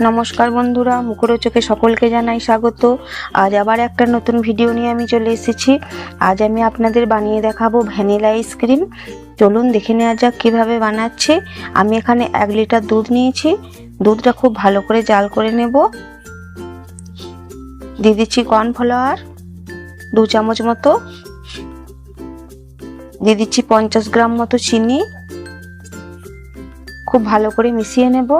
নমস্কার বন্ধুরা, মুখরোচকে সকলকে জানাই স্বাগত। আজ আবার একটা নতুন ভিডিও নিয়ে আমি চলে এসেছি। আজ আমি আপনাদের বানিয়ে দেখাবো ভ্যানিলা আইসক্রিম। চলুন দেখে নেওয়া যাক কীভাবে বানাচ্ছি। আমি এখানে এক লিটার দুধ নিয়েছি। দুধটা খুব ভালো করে জাল করে নেব। দিয়ে দিচ্ছি কর্নফ্লাওয়ার দু চামচ মতো। দিয়ে দিচ্ছি পঞ্চাশ গ্রাম মতো চিনি। খুব ভালো করে মিশিয়ে নেব।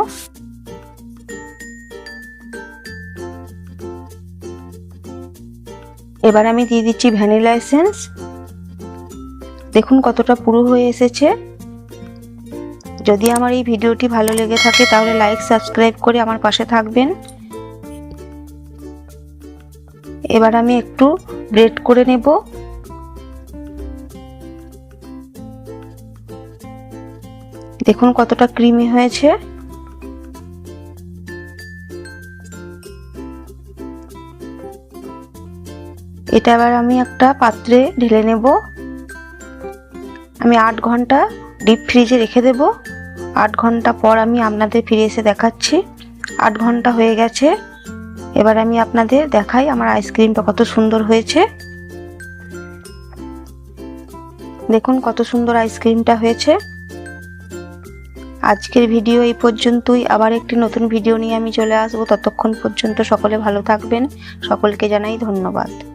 এবার আমি দিয়ে দিচ্ছি ভ্যানিলা এসেন্স। দেখুন কতটা পুরো হয়ে এসেছে। যদি আমার এই ভিডিওটি ভালো লেগে থাকে, তাহলে লাইক সাবস্ক্রাইব করে আমার পাশে থাকবেন। এবার আমি একটু গ্রেট করে নেব। দেখুন কতটা ক্রিমি হয়েছে। এটা এবার আমি একটা পাত্রে ঢেলে নেব। আমি আট ঘণ্টা ডিপ ফ্রিজে রেখে দেব। আট ঘণ্টা পর আমি আপনাদের ফিরে এসে দেখাচ্ছি। আট ঘণ্টা হয়ে গেছে। এবার আমি আপনাদের দেখাই আমার আইসক্রিমটা কত সুন্দর হয়েছে। দেখুন কত সুন্দর আইসক্রিমটা হয়েছে। আজকের ভিডিও এই পর্যন্তই। আবার একটি নতুন ভিডিও নিয়ে আমি চলে আসব। ততক্ষণ পর্যন্ত সকলে ভালো থাকবেন। সকলকে জানাই ধন্যবাদ।